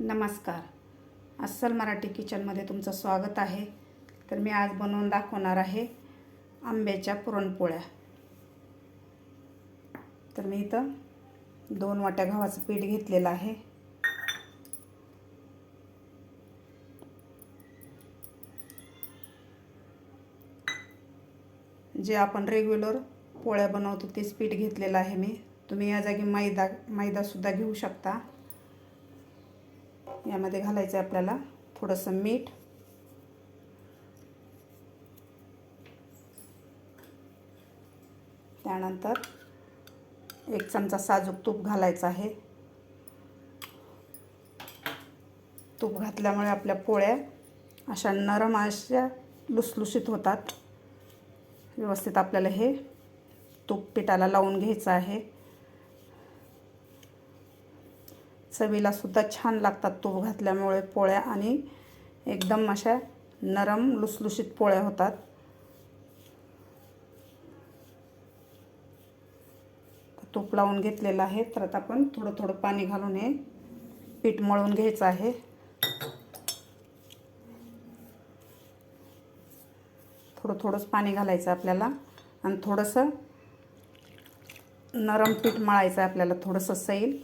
नमस्कार. अस्सल मराठी किचनमध्ये तुमचं स्वागत आहे. तर मी आज बनवून दाखवणार आहे आंब्याच्या पुरणपोळ्या. तर मी इथं दोन वाट्या गव्हाचं पीठ घेतलेलं आहे. जे आपण रेग्युलर पोळ्या बनवतो तेच पीठ घेतलेलं आहे मी. तुम्ही या जागी मैदा मैदासुद्धा घेऊ शकता. यामध्ये घालायचं आहे आपल्याला थोडंसं मीठ. त्यानंतर एक चमचा साजूक तूप घालायचं आहे. तूप घातल्यामुळे आपल्या पोळ्या अशा नरम अशा लुसलुशीत होतात. व्यवस्थित आपल्याला हे तूप पिठाला लावून घ्यायचं आहे. चवीला सुद्धा छान लागतात तूप घातल्यामुळे पोळ्या आणि एकदम अशा नरम लुसलुशीत पोळ्या होतात. तूप लावून घेतलेलं आहे. तर आता आपण थोडं थोडं पाणी घालून हे पीठ मळून घ्यायचं आहे. थोडं थोडंच पाणी घालायचं आपल्याला आणि थोडंसं नरम पीठ मळायचं आहे आपल्याला. थोडंसं सैल.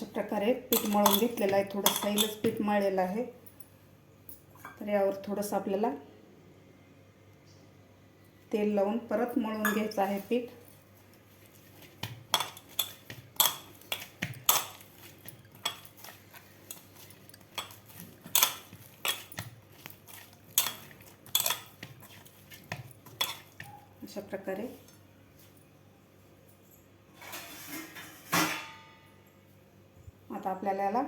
अशा प्रकारे पीठ मळून घेतलेलं आहे. थोडं सैलच पीठ मळलेलं आहे. तर यावर थोडंसं आपल्याला तेल लावून परत मळून घ्यायचं आहे पीठ. अशा प्रकारे आता आपल्याला याला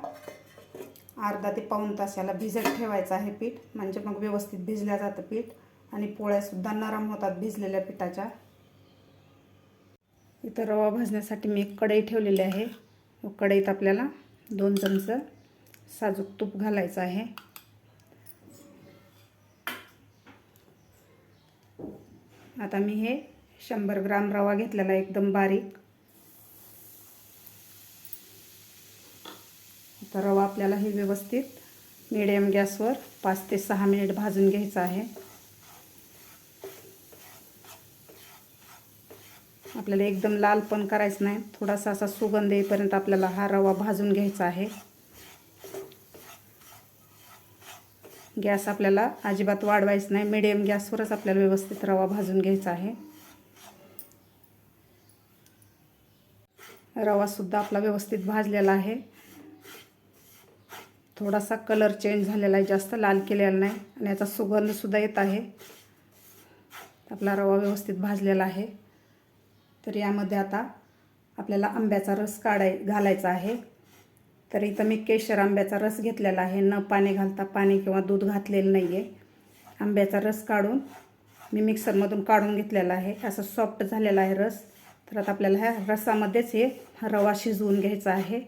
अर्धा ते पाऊण तास याला भिजत ठेवायचं आहे पीठ. म्हणजे मग व्यवस्थित भिजल्या जातं पीठ. आणि पोळ्यासुद्धा नरम होतात भिजलेल्या पिठाच्या. इथं रवा भाजण्यासाठी मी एक कढई ठेवलेली आहे. कढईत आपल्याला दोन चमचं साजूक तूप घालायचं आहे. आता मी हे शंभर ग्राम रवा घेतलेला एकदम बारीक. तर रवा आपल्याला हे व्यवस्थित मिडियम गॅसवर पाच ते सहा मिनिट भाजून घ्यायचं आहे. आपल्याला एकदम लाल पण करायचं नाही. थोडासा असा सुगंध येईपर्यंत आपल्याला हा रवा भाजून घ्यायचा आहे. गॅस आपल्याला अजिबात वाढवायचं नाही. मिडियम गॅसवरच आपल्याला व्यवस्थित रवा भाजून घ्यायचा आहे. रवासुद्धा आपला व्यवस्थित भाजलेला आहे. थोडासा कलर चेंज झालेला आहे जास्त लाल केलेला नाही आणि याचा सुगंधसुद्धा येत आहे. आपला रवा व्यवस्थित भाजलेला आहे. तर यामध्ये आता आपल्याला आंब्याचा रस काढाय घालायचा आहे. तर इथं मी केशर आंब्याचा रस घेतलेला आहे. न पाणी घालता पाणी किंवा दूध घातलेलं नाही आहे आंब्याचा रस काढून मी मिक्सरमधून काढून घेतलेला आहे. असं सॉफ्ट झालेला आहे रस. तर आता आपल्याला ह्या रसामध्येच हे रवा शिजवून घ्यायचा आहे.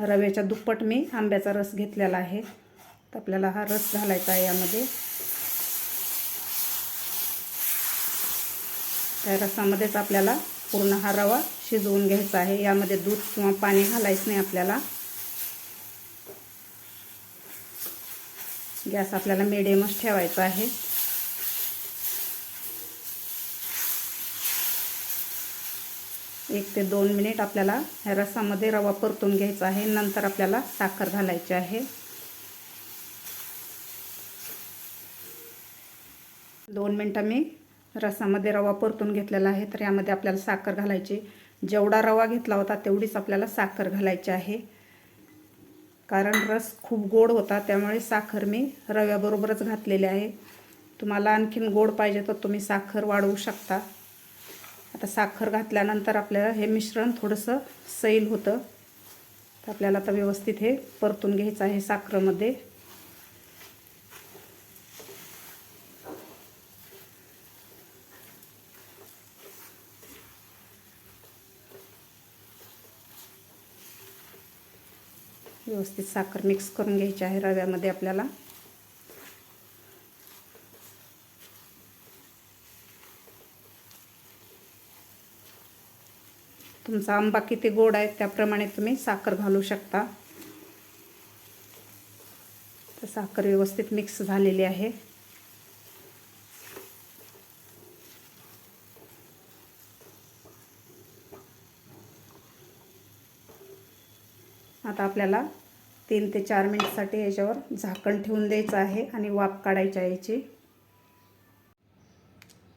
रव्याच्या दुप्पट मी आंब्याचा रस घेतलेला आहे. तर आपल्याला हा रस घालायचा आहे यामध्ये. त्या रसामध्येच आपल्याला पूर्ण हा रवा शिजवून घ्यायचा आहे. यामध्ये दूध किंवा पाणी घालायचं नाही आपल्याला. गॅस आपल्याला मिडियमच ठेवायचा आहे. एक ते दोन मिनिट आपल्याला ह्या रसामध्ये रवा परतून घ्यायचा आहे. नंतर आपल्याला साखर घालायची आहे. दोन मिनटं मी रसामध्ये रवा परतून घेतलेला आहे तर यामध्ये आपल्याला साखर घालायची. जेवढा रवा घेतला होता तेवढीच आपल्याला साखर घालायची आहे. कारण रस खूप गोड होता त्यामुळे साखर मी रव्याबरोबरच घातलेली आहे. तुम्हाला आणखीन गोड पाहिजे तर तुम्ही साखर वाढवू शकता. आता साखर घातल्यानंतर आपल्याला हे मिश्रण थोडंसं सैल होतं. तर आपल्याला आता व्यवस्थित हे परतून घ्यायचं आहे साखरेमध्ये. व्यवस्थित साखर मिक्स करून घ्यायची आहे रव्यामध्ये आपल्याला. तुमचा आंबा किती गोड आहे त्याप्रमाणे तुम्ही साखर घालू शकता. तर साखर व्यवस्थित मिक्स झालेली आहे. आता आपल्याला तीन ते चार मिनिटसाठी याच्यावर झाकण ठेवून द्यायचं आहे आणि वाफ काढायची आहे याची.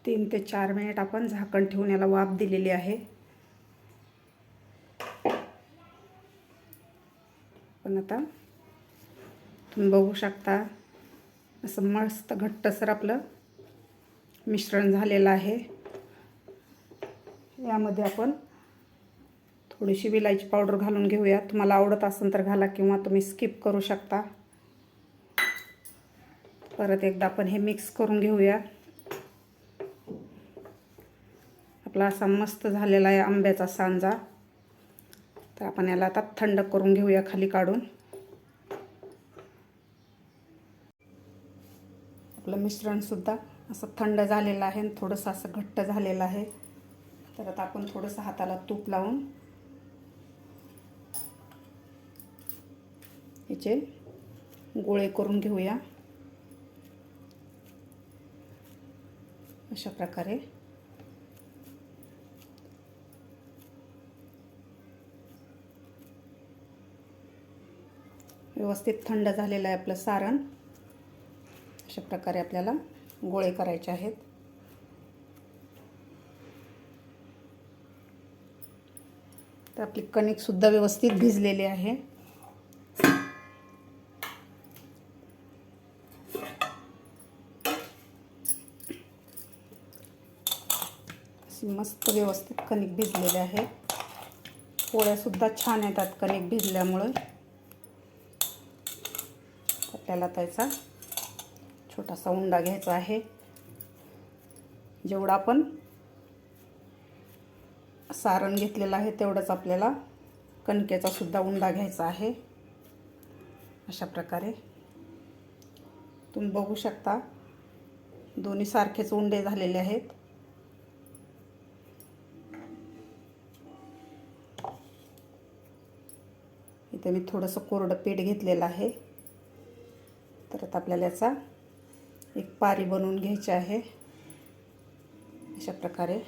तीन ते चार मिनिट आपण झाकण ठेवून याला वाफ दिलेली आहे. पण आता तुम्ही बघू शकता असं मस्त घट्टसर आपलं मिश्रण झालेलं आहे. यामध्ये आपण थोडीशी विलायची पावडर घालून घेऊया. तुम्हाला आवडत असेल तर घाला किंवा तुम्ही स्किप करू शकता. परत एकदा आपण हे मिक्स करून घेऊया. आपला असा मस्त झालेला आहे आंब्याचा सांजा. तर आपण याला आता थंड करून घेऊया खाली काढून. आपलं मिश्रणसुद्धा असं थंड झालेलं आहे आणि थोडंसं असं घट्ट झालेलं आहे. तर आता आपण थोडंसं हाताला तूप लावून याचे गोळे करून घेऊया. अशा प्रकारे व्यवस्थित थंड झालेलं आहे आपलं सारण. अशा प्रकारे आपल्याला गोळे करायचे आहेत. तर आपली कणिकसुद्धा व्यवस्थित भिजलेली आहे. अशी मस्त व्यवस्थित कणिक भिजलेले आहे. पोळ्यासुद्धा छान येतात कणिक भिजल्यामुळे. आपल्याला त्याचा छोटासा उंडा घ्यायचा आहे. जेवढा आपण सारण घेतलेलं आहे तेवढंच आपल्याला कणकेचा सुद्धा उंडा घ्यायचा आहे. अशा प्रकारे. तुम्ही बघू शकता दोन्ही सारखेच उंडे झालेले आहेत. इथे मी थोडंसं कोरडं पीठ घेतलेलं आहे. तर आता आपल्याला याचा एक पारी बनवून घ्यायची आहे. अशा प्रकारे.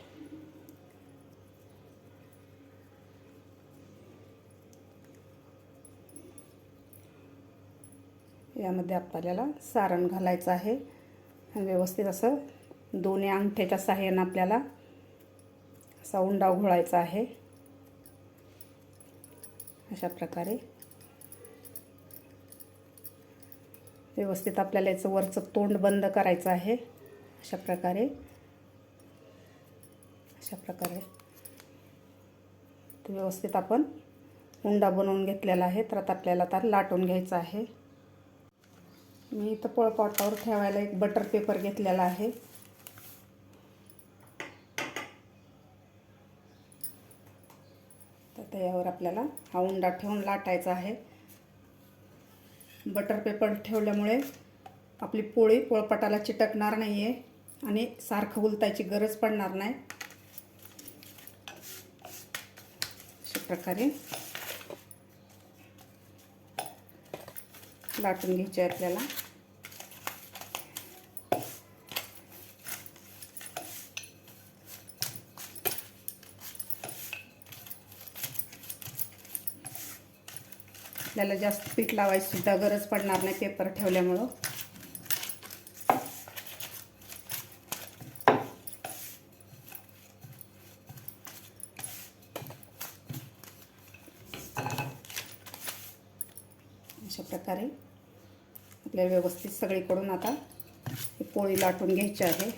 यामध्ये आपल्याला सारण घालायचं आहे. आणि व्यवस्थित असं दोन्ही अंगठ्याच्या साह्यानं आपल्याला असा उंडा घोळायचा आहे. अशा प्रकारे. व्यवस्थित आपल्याला याचं वरचं तोंड बंद करायचं आहे. अशा प्रकारे. अशा प्रकारे. ते व्यवस्थित आपण उंडा बनवून घेतलेला आहे. तर आता आपल्याला तर लाटून घ्यायचं आहे. मी इथं पळपाटावर ठेवायला एक बटर पेपर घेतलेला आहे. तर त्यावर आपल्याला हा उंडा ठेवून लाटायचा आहे. बटर पेपर ठेवल्यामुळे आपली पोळी पोळपाटाला चिटकणार नाही आहे आणि सारखं उलतायची गरज पडणार नाही. अशा प्रकारे लाटून घ्यायचे आहे आपल्याला. आपल्याला जास्त पीठ लावायची सुद्धा गरज पडणार नाही पेपर ठेवल्यामुळं. अशा प्रकारे आपल्याला व्यवस्थित सगळीकडून आता पोळी लाटून घ्यायची आहे.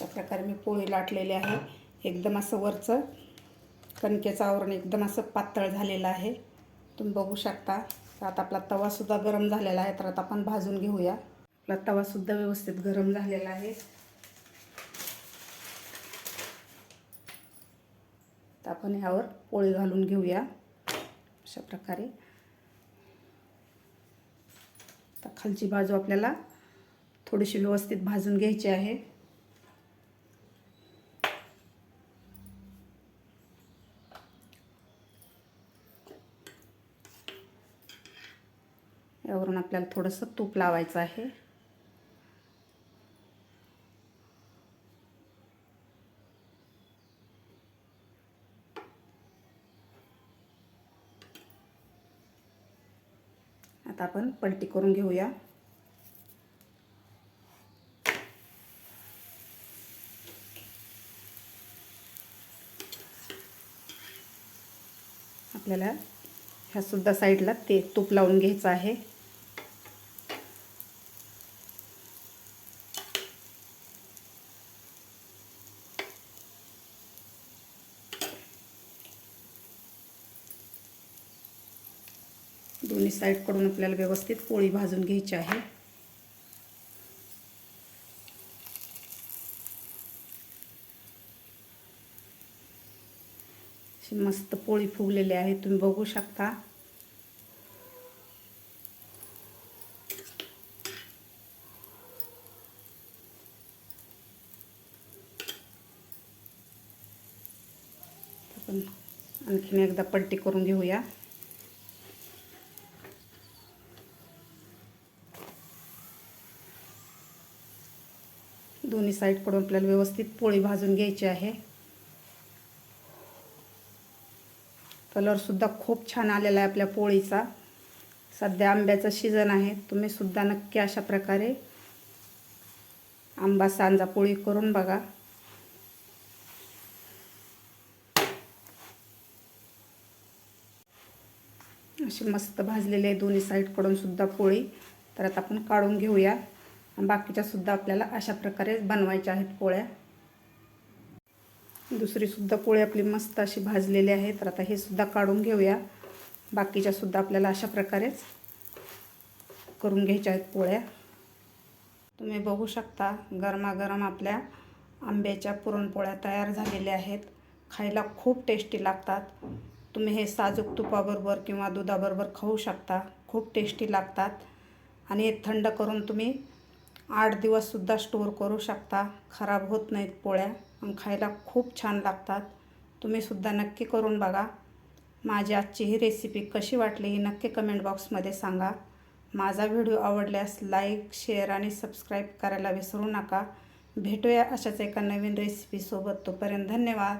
अशा प्रकारे मी पोळी लाटलेली आहे. एकदम असं वरचं कणकेचं आवरण एकदम असं पातळ झालेलं आहे. तुम्ही बघू शकता. तर आता आपला तवासुद्धा गरम झालेला आहे. तर आता आपण भाजून घेऊया. आपला तवासुद्धा व्यवस्थित गरम झालेला आहे. तर आपण ह्यावर पोळी घालून घेऊया. अशा प्रकारे. तर खालची बाजू आपल्याला थोडीशी व्यवस्थित भाजून घ्यायची आहे. आपल्याला थोडंसं तूप लावायचं आहे. आता आपण पलटी करून घेऊया. आपल्याला ह्या सुद्धा साईडला ते तूप लावून घ्यायचं आहे. दोन्ही साईडकडून आपल्याला व्यवस्थित पोळी भाजून घ्यायची आहे. अशी मस्त पोळी फुगलेली आहे तुम्ही बघू शकता. आणखीन एकदा पलटी करून घेऊया. दोन्ही साईडकडून आपल्याला व्यवस्थित पोळी भाजून घ्यायची आहे. कलरसुद्धा खूप छान आलेला आहे आपल्या पोळीचा. सध्या आंब्याचा सीझन आहे. तुम्ही सुद्धा नक्की अशा प्रकारे आंबा सांजा पोळी करून बघा. अशी मस्त भाजलेली आहे दोन्ही साईडकडून सुद्धा पोळी. तर आता आपण काढून घेऊया. बाकीच्या सुद्धा आपल्याला अशा प्रकारे बनवायच्या आहेत पोळ्या. दुसरी सुद्धा पोळी आपली मस्त अशी भाजलेली आहे. तर आता हे सुद्धा काढून घेऊया. बाकीच्या सुद्धा आपल्याला अशा प्रकारेच करून घ्यायच्या आहेत पोळ्या. तुम्ही बघू शकता गरमागरम आपल्या आंब्याच्या पुरणपोळ्या तयार झालेल्या आहेत. खायला खूप टेस्टी लागतात. तुम्ही हे साजूक तुपाबरोबर किंवा दुधाबरोबर खाऊ शकता. खूप टेस्टी लागतात. आणि हे थंड करून तुम्ही आठ दिवससुद्धा स्टोअर करू शकता. खराब होत नाहीत पोळ्या. आणि खायला खूप छान लागतात. तुम्हीसुद्धा नक्की करून बघा. माझी आजची ही रेसिपी कशी वाटली ही नक्की कमेंट बॉक्समध्ये सांगा. माझा व्हिडिओ आवडल्यास लाईक शेअर आणि सबस्क्राईब करायला विसरू नका. भेटूया अशाच एका नवीन रेसिपीसोबत तोपर्यंत धन्यवाद.